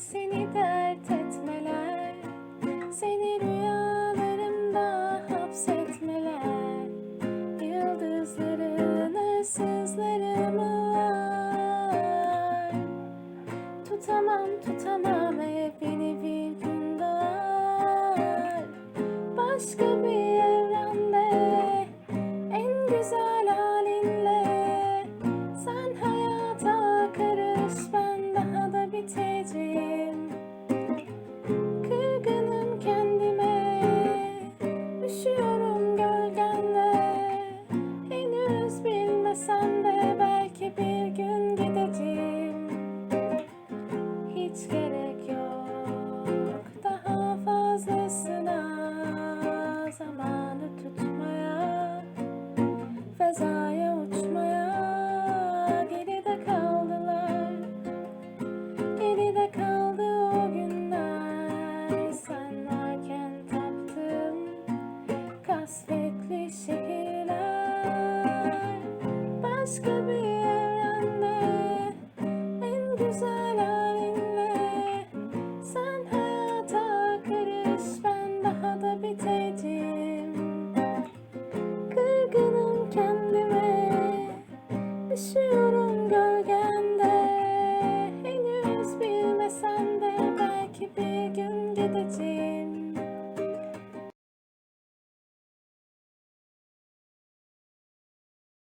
seni dert etmeler. Seni rüyalarımda hapsetmeler. Yıldızların hırsızlarımı var. Tutamam tutamam evini bir gün gündar Başka bir evrende en güzel başka bir evrende en güzel